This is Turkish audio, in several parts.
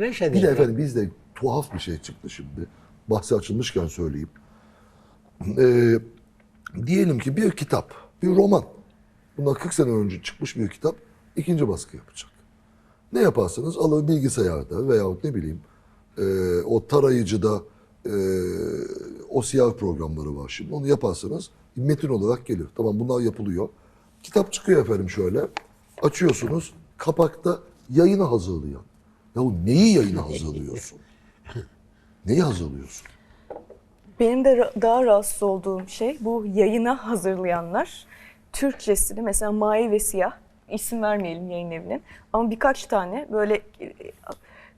Reşat Bir de efendim bizde tuhaf bir şey çıktı şimdi. Bahsi açılmışken söyleyeyim. Ee, diyelim ki bir kitap, bir roman. Bundan 40 sene önce çıkmış bir kitap ikinci baskı yapacak. Ne yaparsınız? Alır bilgisayarda veyahut ne bileyim e, o tarayıcıda e, o siyah programları var şimdi. Onu yaparsanız metin olarak gelir. Tamam bunlar yapılıyor. Kitap çıkıyor efendim şöyle. Açıyorsunuz. Kapakta yayını hazırlayan. Yahu neyi yayına hazırlıyorsun? Neyi hazırlıyorsun? Benim de ra- daha rahatsız olduğum şey bu yayına hazırlayanlar Türkçesini mesela Mavi ve Siyah isim vermeyelim yayın evinin ama birkaç tane böyle e,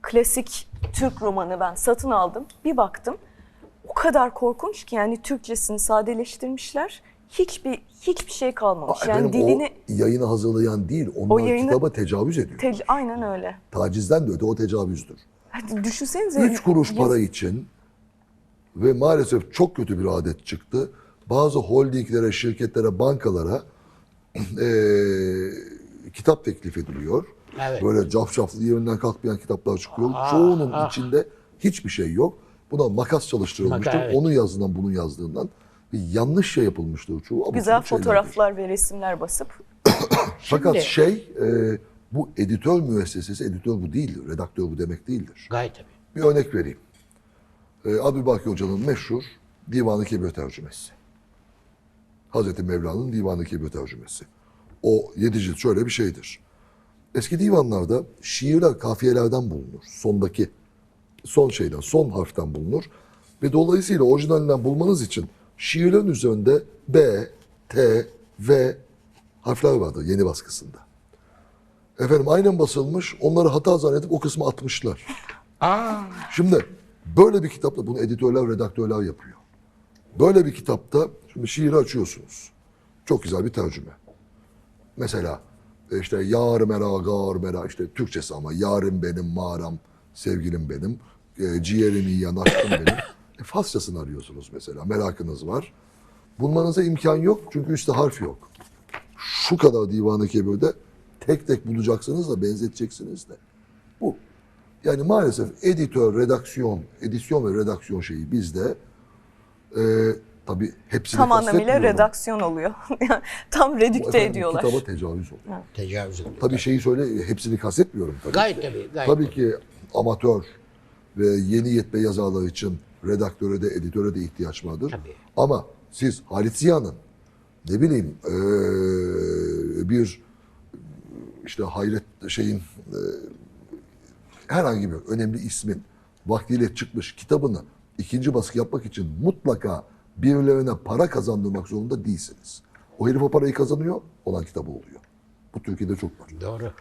klasik Türk romanı ben satın aldım. Bir baktım o kadar korkunç ki yani Türkçesini sadeleştirmişler. Hiçbir hiçbir şey kalmamış. Aa, yani efendim, dilini o yayını hazırlayan değil, onlar yayını- kitaba tecavüz ediyor. te- aynen öyle. Tacizden de öte o tecavüzdür. Hadi düşünsenize. Üç kuruş para için ve maalesef çok kötü bir adet çıktı. Bazı holdinglere, şirketlere, bankalara eee, kitap teklif ediliyor. Evet. Böyle cafcaflı yerinden kalkmayan kitaplar çıkıyor. Çoğunun içinde hiçbir şey yok. Buna makas çalıştırılmıştır. Maka- evet. Onun yazdığından, bunun yazdığından. Bir yanlış şey yapılmıştır çoğu. Güzel sabuk şeylerdir. fotoğraflar ve resimler basıp Fakat Şimdi- şey, e, bu editör müessesesi, editör bu değildir, redaktör bu demek değildir. Gayet tabii. Bir örnek vereyim. E, Abdülbaki Hoca'nın meşhur Divan-ı Kebir tercümesi. Hazreti Mevla'nın Divan-ı Kebir tercümesi. O yedi cilt şöyle bir şeydir. Eski divanlarda şiirler kafiyelerden bulunur. Sondaki, son şeyden, son harften bulunur. Ve dolayısıyla orijinalinden bulmanız için şiirlerin üzerinde B, T, V harfler vardır yeni baskısında. Efendim aynen basılmış, onları hata zannedip o kısmı atmışlar. Aa, Şimdi böyle bir kitapta bunu editörler, redaktörler yapıyor. Böyle bir kitapta şimdi şiiri açıyorsunuz. Çok güzel bir tercüme. Mesela işte yar mera gar mera işte Türkçesi ama yarım benim mağaram sevgilim benim e, ciğerimi yiyen aşkım benim. Farsçasını arıyorsunuz mesela merakınız var. Bulmanıza imkan yok çünkü üstte harf yok. Şu kadar divanı kebirde tek tek bulacaksınız da benzeteceksiniz de. Bu. Yani maalesef editör, redaksiyon, edisyon ve redaksiyon şeyi bizde e, tabii hepsini tam anlamıyla redaksiyon oluyor. Tam Bu redikte efendim ediyorlar. Kitaba tecavüz oluyor. tecavüz ediyor. Tabii şeyi söyle, hepsini kastetmiyorum tabii. Gayet tabii. Gayet Tabii ki amatör ve yeni yetme yazarlar için redaktöre de editöre de ihtiyaç vardır. Tabii. Ama siz Halit Ziya'nın ne bileyim eee, bir işte hayret şeyin eee, herhangi bir önemli ismin vaktiyle çıkmış kitabını ikinci baskı yapmak için mutlaka birilerine para kazandırmak zorunda değilsiniz. O herif o parayı kazanıyor, olan kitabı oluyor. Bu Türkiye'de çok var. Doğru.